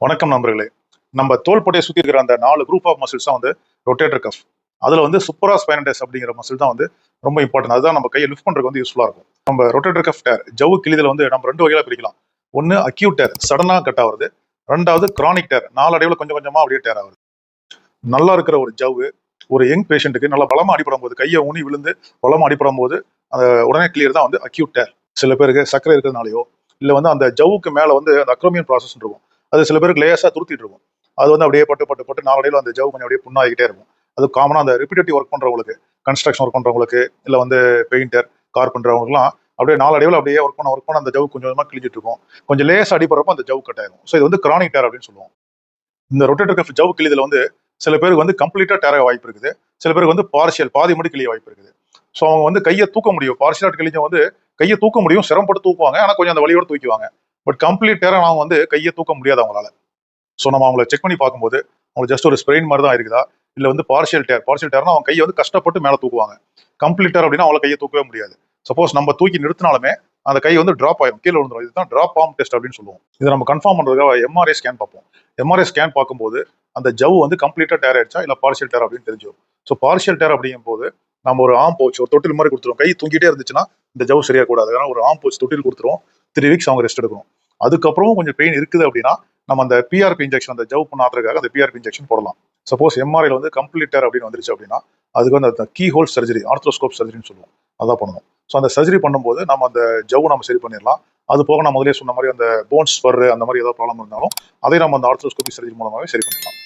வணக்கம் நண்பர்களே. நம்ம தோள்பட்டையை சுற்றி இருக்கிற அந்த நாலு குரூப் ஆஃப் மசில்ஸ் தான் வந்து ரொட்டேட்டர் கஃப் அதில் வந்து சுப்பரா ஸ்பைனடைஸ் அப்படிங்கிற மசில் தான் வந்து ரொம்ப இம்பார்ட்டன்ட் அதுதான் நம்ம கையை லிஃப்ட் பண்ணுறதுக்கு வந்து யூஸ்ஃபுல்லாக இருக்கும். நம்ம ரொட்டேட்டர் கஃப் டேர் ஜவு கிளிதில் வந்து நம்ம ரெண்டு வகையில பிரிக்கலாம். ஒன்னு அக்யூட் டேர் சடனாக கட் ஆகுறது. ரெண்டாவது கிரானிக் டேர் நாளடைவில் கொஞ்சம் கொஞ்சமா அப்படியே டேர் ஆகுது நல்லா இருக்கிற ஒரு ஜவ்வு ஒரு யங் பேஷண்ட்டுக்கு நல்லா பலமா அடிப்படும் போது கையை ஊனி விழுந்து பலமா அடிப்படும் போது அந்த உடனே கிளியர் தான் வந்து அக்யூட் டேர் சில பேருக்கு சர்க்கரை இருக்கிறதுனாலயோ இல்லை வந்து அந்த ஜவ்வுக்கு மேலே வந்து அந்த அக்ரோமியன் ப்ராசஸ் இருக்கும். அது சில பேருக்கு லேசாக துருத்திட்டு இருக்கும். அது வந்து அப்படியே பட்டு பட்டு பட்டு நாளடையில் அந்த ஜவு கொஞ்சம் அப்படியே புண்ணாகிட்டே இருக்கும். அது காமனாக அந்த ரிப்பீட்டேட்டிவ் ஒர்க் பண்ணுறவங்களுக்கு கன்ஸ்ட்ரக்ஷன் ஒர்க் பண்ணுறவங்களுக்கு இல்லை வந்து பெயிண்டர் கார் பண்ணுறவங்களுக்குலாம் அப்படியே நாளடைவில் அப்படியே ஒர்க் பண்ண ஒர்க் பண்ண அந்த ஜவு கொஞ்சம் கொஞ்சமாக கிழிஞ்சிட்டு இருக்கும். கொஞ்சம் லேசாக அடிப்படுறப்போ அந்த ஜவு கட் ஆகும் ஸோ இது வந்து கிரானிக் டேர் அப்படின்னு சொல்லுவோம். இந்த ரொட்டேட்டர் கஃப் ஜவு கிழிதில் வந்து சில பேருக்கு வந்து கம்ப்ளீட்டாக டேராக வாய்ப்பு இருக்குது. சில பேருக்கு வந்து பார்ஷியல் பாதி மட்டும் கிளிய வாய்ப்பு இருக்குது. ஸோ அவங்க வந்து கையை தூக்க முடியும். பார்ஷியல் கிழிஞ்ச வந்து கையை தூக்க முடியும். சிரமப்பட்டு தூக்குவாங்க. ஆனால் கொஞ்சம் அந்த வழியோட தூக்குவாங்க. பட் கம்ப்ளீட் டேரா அவங்க வந்து கையை தூக்க முடியாது அவங்களால. ஸோ நம்ம அவங்கள செக் பண்ணி பார்க்கும்போது அவங்களுக்கு ஜஸ்ட் ஒரு ஸ்ப்ரெயின் மாதிரி தான் இருக்குதா? இல்லை வந்து பார்ஷியல் டேர் பார்ஷியல் டேர்னா அவங்க கையை வந்து கஷ்டப்பட்டு மேலே தூக்குவாங்க. கம்ப்ளீட் டேர் அப்படின்னா அவங்கள கையை தூக்கவே முடியாது. சப்போஸ் நம்ம தூக்கி நிறுத்தினாலுமே அந்த கை வந்து ட்ராப் ஆயிடும் கீழே விழுந்துடும் இதுதான் ட்ராப் ஆம் டெஸ்ட் அப்படின்னு சொல்லுவோம். இதை நம்ம கன்ஃபார்ம் பண்ணுறதுக்காக எம்ஆர்ஐ ஸ்கேன் பார்ப்போம். எம்ஆர்ஐ ஸ்கேன் பார்க்கும்போது அந்த ஜவ் வந்து கம்ப்ளீட்டாக டேர் ஆயிடுச்சா? இல்லை பார்ஷியல் டேர் அப்படின்னு தெரிஞ்சிடும் ஸோ பார்ஷியல் டேர் அப்படிங்கும் போது நம்ம ஒரு ஆம் போச்சு ஒரு தொட்டில் மாதிரி கொடுத்துருவோம். கை தூங்கிட்டே இருந்துச்சுன்னா இந்த ஜவ் சரியாக கூடாது ஏன்னா ஒரு ஆம் போச்சு தொட்டில் கொடுத்துருவோம் த்ரீ வீக்ஸ் அவங்க ரெஸ்ட் எடுக்கணும். அதுக்கப்புறமும் கொஞ்சம் பெயின் இருக்குது அப்படின்னா நம்ம அந்த பிஆர்பி இன்ஜெக்ஷன் அந்த ஜவ் பண்ணாதுக்காக அந்த பிஆர்பி இன்ஜெக்ஷன் போடலாம். சப்போஸ் எம்ஆர்ஐல வந்து கம்ப்ளீட்டர் அப்படின்னு வந்துருச்சு அப்படின்னா அதுக்கு வந்து அந்த கீ ஹோல் சர்ஜரி ஆர்த்ரோஸ்கோப் சர்ஜரின்னு சொல்லுவோம். அதான் பண்ணணும். ஸோ அந்த சர்ஜரி பண்ணும்போது நம்ம அந்த ஜவ் நம்ம சரி பண்ணிடலாம். அது போக நான் முதலே சொன்ன மாதிரி அந்த போன்ஸ் ஸ்பர் அந்த மாதிரி ஏதாவது ப்ராப்ளம் இருந்தாலும் அதை நம்ம அந்த ஆர்த்ரோஸ்கோபி சர்ஜரி மூலமாகவே சரி பண்ணிடலாம்.